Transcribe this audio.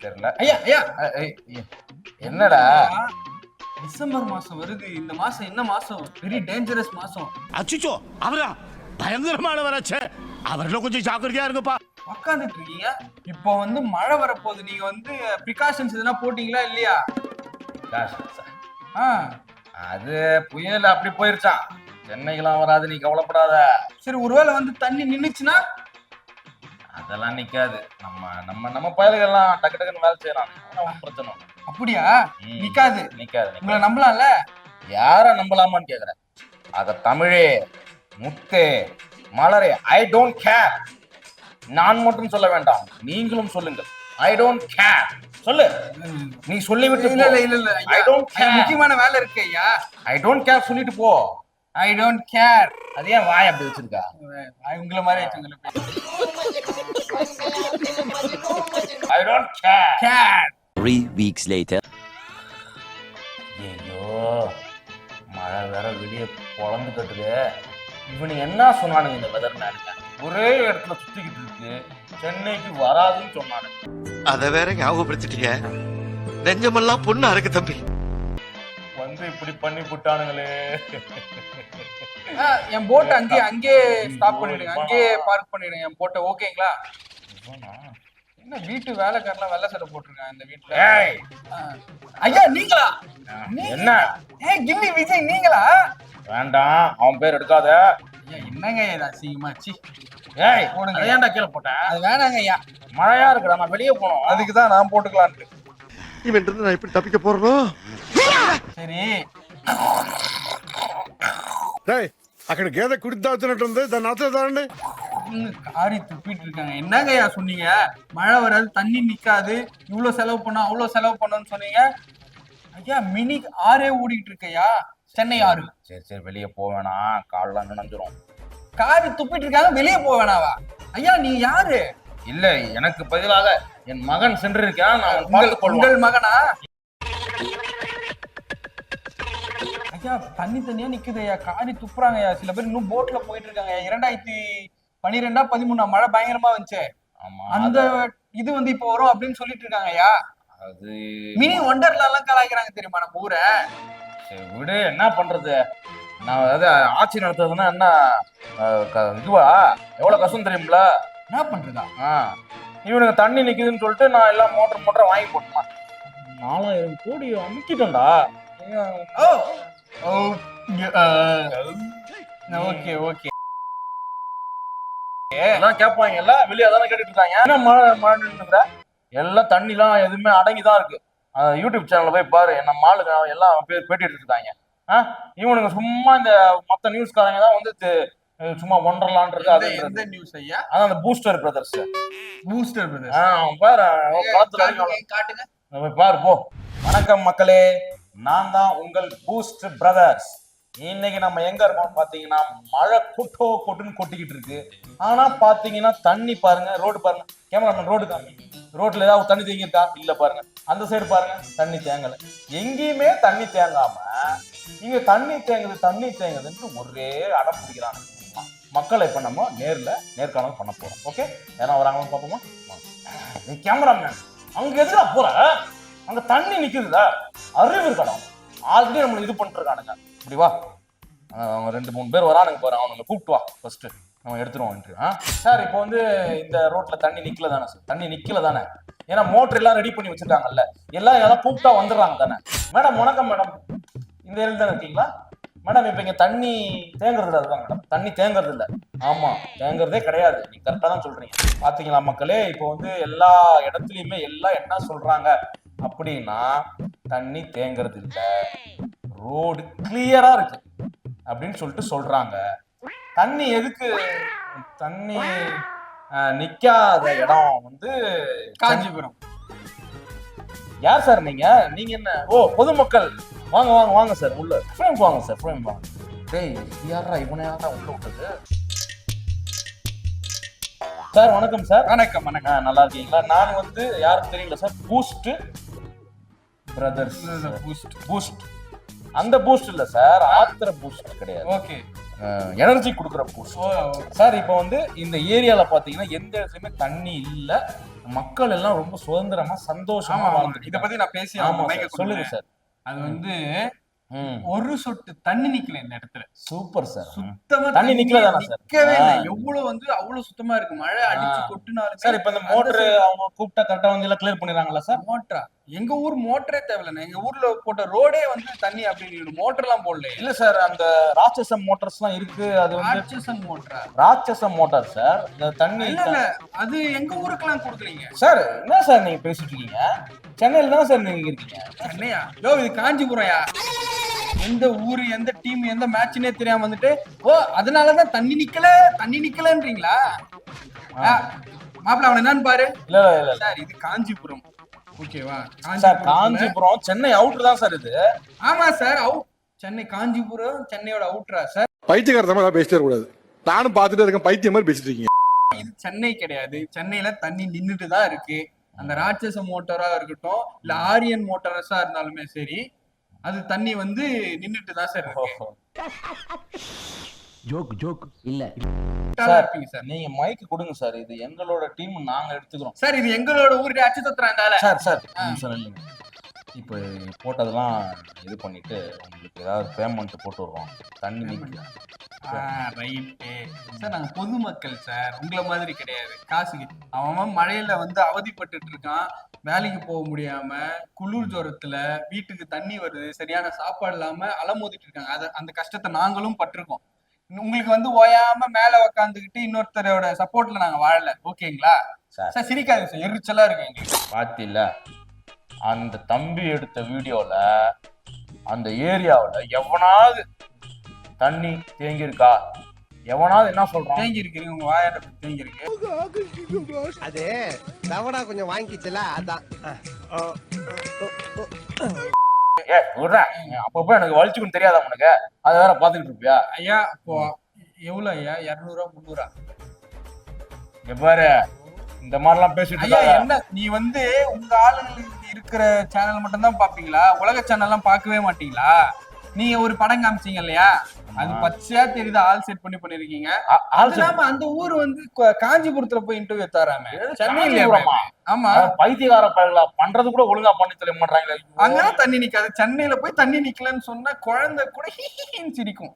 தெரியல. ஐயா ஐயா. என்னடா? டிசம்பர் மாசம் வருது. இந்த மாசம் என்ன மாசம்? வெரி டேஞ்சரஸ் மாசம். அச்சிச்சோ அவரா? பயங்கரமானவராச்சே. அவர்ல கொஞ்சம் ஜாக்கிரதையா இருங்கப்பா. உக்காந்துட்டு இருக்கீங்க இப்போ வந்து மழை வரப்போகுது. நீங்க வந்து ப்ரிகாஷன்ஸ் எதனா போட்டீங்களா இல்லையா. ஆ? அது புயல் அப்படி போயிருச்சான் சென்னைக்கெல்லாம் வராது. நீ கவலைப்படாத. சரி ஒருவேளை வந்து தண்ணி நின்னுச்சுன்னா? அதெல்லாம் நிக்காது. நம்ம நம்ம நம்ம பயல்கள்லாம் டக்கு டக்குன்னு வேலை செய்யலாம். ஒண்ணும் பிரச்சனை இல்ல. அப்படியா? ம். நிக்காது. நிக்காது உங்களை. நம்பலாம்ல? யார நம்பலாமான்னு கேக்குறேன். அத தமிழே முத்தே மலரே ஐ டோன்ட் கேர் நான் மட்டும் சொல்ல வேண்டாம். நீங்களும் சொல்லுங்கள். ஐ டோன்ட் கேர் சொல்லு. நீ சொல்லிவிட்டு இல்ல இல்ல இல்ல இல்ல ஐ ஐயா, டோன்ட் கேர் முக்கியமான வேலை இருக்கு ஐயா. ஐ டோன்ட் கேர் சொல்லிட்டு போ. ஐ டோன்ட் கேர் அது ஏன் வாய் அப்படி வச்சிருக்கா? உங்களை மாதிரி ஆயிடுச்சு உங்களை don't care care Three weeks later. ஐயோ மழை வேற வெளியே பொழந்து கட்டுது இவனுக்கு என்ன சொன்னானுங்க இந்த வெதர் மேனுங்க ஒரே இடத்துல சுத்திக்கிட்டு இருக்கு. சென்னைக்கு வராதுன்னு சொன்னானுங்க. அத வேற ஞாபகப்படுத்திட்டீங்க நெஞ்சமெல்லாம் பொண்ணு அறக்கு தம்பி. வந்து இப்படி பண்ணி விட்டானுங்களே. என் போட்டை அங்கேயே அங்கேயே ஸ்டாப் பண்ணிடுங்க அங்கேயே பார்க் பண்ணிடுங்க என் போட்டை ஓகேங்களா என்ன வீட்டு வேலைக்காரலாம் வெள்ளை சட்டை போட்டிருக்காங்க இந்த வீட்டுல ஏய் ஆ. ஐயா நீங்களா என்ன ஏ கில்லி விஜய் நீங்களா வேண்டாம் அவன் பேர் எடுக்காத ஐயா என்னங்க இது அசிங்கமா சி ஏய் போடுங்க. அதை ஏன்டா கீழே போட்டேன் அது வேணாங்க ஐயா மழையா இருக்குடா நான் வெளியே போனோம் அதுக்கு தான் நான் போட்டுக்கலான்ட்டு இவன் இருந்து நான் எப்படி தப்பிக்க போறனோ சரி రేయ్ అక్కడ గేదె కుడి దాచున్నట్టుంది దాన్ని నచ్చదాండి ம், காரி துப்பிட்டு இருக்காங்க என்னங்க ஐயா சொன்னீங்க? மழை வராது தண்ணி நிக்காது இவ்வளவு செலவு பண்ணோம் அவ்வளவு செலவு பண்ணோம்னு சொன்னீங்க. ஐயா மினி ஆறே ஓடிட்டு இருக்கையா சென்னை ஆறு. சரி சரி வெளியே போக வேணாம் கால்லாம் நினைஞ்சிரும். காரி துப்பிட்டு இருக்காங்க வெளியே போக வேணாவா? ஐயா நீ யாரு? இல்ல எனக்கு பதிலாக என் மகன் சென்றிருக்கான் நான் உங்கள் உங்கள் மகனா? ஐயா தண்ணி தண்ணியா நிக்குது ஐயா. காரி துப்புறாங்க ஐயா. சில பேர் இன்னும் போட்ல போயிட்டு இருக்காங்க இரண்டாயிரத்தி பனிரெண்டா பதிமூணா? மழை பயங்கரமா வந்துச்சு. அந்த இது வந்து இப்போ வரும் அப்படின்னு சொல்லிட்டு இருக்காங்க ஐயா. அது மினி ஒண்டர்ல எல்லாம் கலாய்க்கிறாங்க தெரியுமா நம்ம ஊரை? சரி விடு என்ன பண்றது? நான் அதாவது ஆட்சி நடத்துறதுன்னா என்ன இதுவா? எவ்வளவு கஷ்டம் தெரியும்ல? என்ன பண்றதா? ஆ இவனுக்கு தண்ணி நிக்குதுன்னு சொல்லிட்டு நான் எல்லாம் மோட்டர் மோட்டர் வாங்கி போட்டேன் நாலாயிரம் கோடி அமுக்கிட்டேன்டா ஓ ஓகே ஓகே. எல்லாம் கேட்பாங்க எல்லாம் வெளியே தானே கேட்டுட்டு இருக்காங்க என்ன மழை மழை எல்லாம் தண்ணிலாம் எதுவுமே அடங்கி தான் இருக்கு யூடியூப் சேனல்ல போய் பாரு என்ன மாளுங்க எல்லாம் பே- பேட்டி எடுத்துட்டு இருக்காங்க ஆ இவனுங்க சும்மா இந்த மத்த நியூஸ்காரங்க தான் வந்து சும்மா ஒன்றலான்றது அது எந்த நியூஸ் ஐயா? அதான் அந்த பூஸ்டர் பிரதர்ஸ் பூஸ்டர் பிரதர் அவன் பாரு காட்டுங்க பாரு போ. வணக்கம் மக்களே நான் தான் உங்கள் பூஸ்ட் பிரதர்ஸ் இன்னைக்கு நம்ம எங்க இருக்கோம் பாத்தீங்கன்னா மழை கொட்டோ கொட்டுன்னு கொட்டிக்கிட்டு இருக்கு. ஆனா பாத்தீங்கன்னா தண்ணி பாருங்க ரோடு பாருங்க. கேமராமேன் ரோடு காமி. ரோட்ல ஏதாவது தண்ணி தேங்கியிருக்கா? இல்ல பாருங்க. அந்த சைடு பாருங்க தண்ணி தேங்கல. எங்கேயுமே தண்ணி தேங்காம இங்க தண்ணி தேங்குது தண்ணி தேங்குதுன்னு ஒரே அடம் பிடிக்கிறாங்க. மக்களை இப்ப நம்ம நேர்ல நேர்காணல் பண்ண போறோம். ஓகே யாரா வராங்கன்னு பார்ப்போமா? வாங்க. கேமராமேன் அங்க எதுல போற? அங்க தண்ணி நிக்குதுல அறிவு இருக்கணும். ஆல்ரெடி நம்மளை இது பண்ணிட்டு இருக்கானுங்க. இப்படி வா. அவங்க ரெண்டு மூணு பேர் வரானுங்க பாரு. அவனுங்க கூப்பிட்டு வா. ஃபர்ஸ்ட் நம்ம எடுத்துருவோம் ஆ? சார் இப்போ வந்து இந்த ரோட்ல தண்ணி நிக்கல தானே சார்? தண்ணி நிக்கல தானே? ஏன்னா மோட்டர் எல்லாம் ரெடி பண்ணி வச்சிருக்காங்கல்ல. எல்லாம் எல்லாம் கூப்பிட்டா வந்துடுறாங்க தானே? மேடம் வணக்கம் மேடம் இந்த ஏரியா தானே இருக்கீங்களா? மேடம் இப்போ இங்க தண்ணி தேங்குறது இல்ல அதுதான் மேடம் தண்ணி தேங்குறது இல்ல. ஆமா தேங்குறதே கிடையாது. நீங்கள் கரெக்டா தான் சொல்றீங்க. பாத்தீங்களா மக்களே? இப்போ வந்து எல்லா இடத்துலயுமே எல்லாம் என்ன சொல்றாங்க? அப்படின்னா தண்ணி தேங்குறது இல்லை. ரோடு கிளியரா இருக்கு. அப்படின்னு சொல்லிட்டு சொல்றாங்க. தண்ணி எதுக்கு? தண்ணி நிக்காத இடம் வந்து காஞ்சிபுரம். யார் சார் நீங்க? நீங்க என்ன? ஓ பொதுமக்கள். வாங்க வாங்க வாங்க சார். உள்ள. ஃப்ரேம் வாங்க சார் ஃப்ரேம் வாங்க. டேய் யாரா இவனை யாரா உள்ள விட்டது? சார் வணக்கம் சார். வணக்கம் வணக்கம். நல்லா இருக்கீங்களா? நான் வந்து யாருக்கு தெரியல sir. Boost brothers boost boost அந்த பூஸ்ட் இல்ல சார். ஆத்திர பூஸ்ட் கிடையாது. ஓகே எனர்ஜி கொடுக்குற பூஸ்ட் சார் இப்போ வந்து இந்த ஏரியால பாத்தீங்கன்னா எந்த இடத்துலயுமே தண்ணி இல்ல. மக்கள் எல்லாம் ரொம்ப சுதந்திரமா சந்தோஷமா வாழ்ந்துட்டு இத பத்தி நான் பேசி. சொல்லுங்க சார். அது வந்து ஒரு சொட்டு தண்ணி நிக்கல இந்த இடத்துல. Super sir. சுத்தமா தண்ணி நிக்கல தானே சார்? நிக்கவே இல்லை. எவ்வளவு வந்து அவ்வளவு சுத்தமா இருக்கு. மழை அடிச்சு. கொட்டுனாலும் சார் இப்ப இந்த மோட்டர் அவங்க கூப்பிட்டா கரெக்டா வந்து எல்லாம் கிளியர் பண்ணிடுறாங்களா சார்? மோட்டரா எங்க ஊர் மோட்டரே தேவையில்லை எங்க ஊர்ல போட்ட ரோடே வந்து தண்ணி அப்படின்னு மோட்டர் எல்லாம் போடல இல்ல சார் அந்த ராட்சச மோட்டார்ஸ் எல்லாம் இருக்கு. அது வந்து ஆர்டிசன் மோட்டரா? ராட்சச மோட்டார் சார். இந்த தண்ணி இல்ல இல்ல. அது எங்க ஊருக்கெல்லாம் கொடுக்குறீங்க? சார் என்ன சார் நீங்க பேசிட்டு இருக்கீங்க? சென்னையில தான் சார் நீங்க இருக்கீங்க? சென்னையா? யோ இது காஞ்சிபுரம்யா? எந்த ஊரு எந்த டீம் எந்த மேட்ச்னே தெரியாம வந்துட்டு ஓ அதனாலதான் தண்ணி நிக்கல தண்ணி நிக்கலன்றீங்களா? ஆ, மாப்பிள அவன் என்னன்னு பாரு. இல்ல இல்ல. சார் இது காஞ்சிபுரம். ஓகேவா சார் காஞ்சிபுரம் சென்னை அவுட்ரு தான் சார் இது. ஆமா சார் அவுட் சென்னை காஞ்சிபுரம் சென்னையோட அவுட்ரா சார். பைத்தியக்காரத்தமா ஏதாவது பேசிட்டே கூடாது. நானும் பார்த்துட்டே இருக்கேன் பைத்தியம் மாதிரி பேசிட்டு இருக்கீங்க. இது சென்னை கிடையாது. சென்னையில தண்ணி நின்னுட்டு தான் இருக்கு. அந்த ராட்சச மோட்டாரா இருக்கட்டும் இல்ல ஆரியன் மோட்டாரஸா இருந்தாலுமே சரி அது தண்ணி வந்து நின்னுட்டு தான் சார் இருக்கு. Joke joke. இல்ல. இருப்பீங்க சார். நீங்க மைக் கொடுங்க சார். இது எங்களோட டீம் நாங்க எடுத்துக்கிறோம். சார் இது எங்களோட ஊரு அச்சு தத்துறாண்டால சார் சார். சார் இல்லைங்க இப்போ போட்டதெல்லாம் இது பண்ணிட்டு உங்களுக்கு ஏதாவது பேமெண்ட் போட்டு விடுறோம் தண்ணி ரைட்டு சார் நாங்க பொதுமக்கள் சார். உங்களை மாதிரி கிடையாது. காசுக்கு அவன் மழையில வந்து அவதிப்பட்டுட்டு இருக்கான். வேலைக்கு போக முடியாம குளிர் ஜுரத்துல வீட்டுக்கு தண்ணி வருது. சரியான சாப்பாடு இல்லாம அலமோதிட்டு இருக்காங்க. அத அந்த கஷ்டத்தை நாங்களும் பட்டிருக்கோம். உங்களுக்கு வந்து ஓயாம மேல உக்காந்துக்கிட்டு இன்னொருத்தரோட சப்போர்ட்ல நாங்க வாழல. ஓகேங்களா? சார். சார் சிரிக்காதீங்க சார். எரிச்சலா இருக்கு எங்களுக்கு. பாத்தில அந்த தம்பி எடுத்த வீடியோல அந்த ஏரியாவுல எவனாவது தண்ணி தேங்கி இருக்கா எவனாவது என்ன சொல்றான்? தேங்கி இருக்கிறீங்க உங்க வாயாட தேங்கி இருக்கு அது தவடா கொஞ்சம் வாங்கிச்சுல அதான். ஏ விடுறேன் அப்பப்போ எனக்கு வலிச்சுக்கும் தெரியாதா உனக்கு? அதை வேற பாத்துக்கிட்டு இருப்பியா? ஐயா அப்போ எவ்வளவு ஐயா? இருநூறுவா முந்நூறா? பாரு. இந்த மாதிரிலாம் பேசிட்டு ஐயா இருக்காத. என்ன? நீ வந்து உங்க ஆளுங்களுக்கு இருக்கிற சேனல் மட்டும் தான் பாப்பீங்களா உலக சேனல் எல்லாம் பார்க்கவே மாட்டீங்களா? நீங்க ஒரு படம் காமிச்சீங்க இல்லையா? அது பச்சையா தெரியுது ஆல் செட் பண்ணி பண்ணிருக்கீங்க. இல்லாம அந்த ஊர் வந்து காஞ்சிபுரத்துல போய் இன்டர்வியூ தராம. சென்னையில? ஆமா. அதான் பைத்தியக்கார பயங்களா? பண்றது கூட ஒழுங்கா பண்ணி தெரிய மாட்டாங்களே அங்கதான் தண்ணி நிக்காது. சென்னையில போய் தண்ணி நிக்கலன்னு சொன்னா குழந்தை கூட சிரிக்கும்.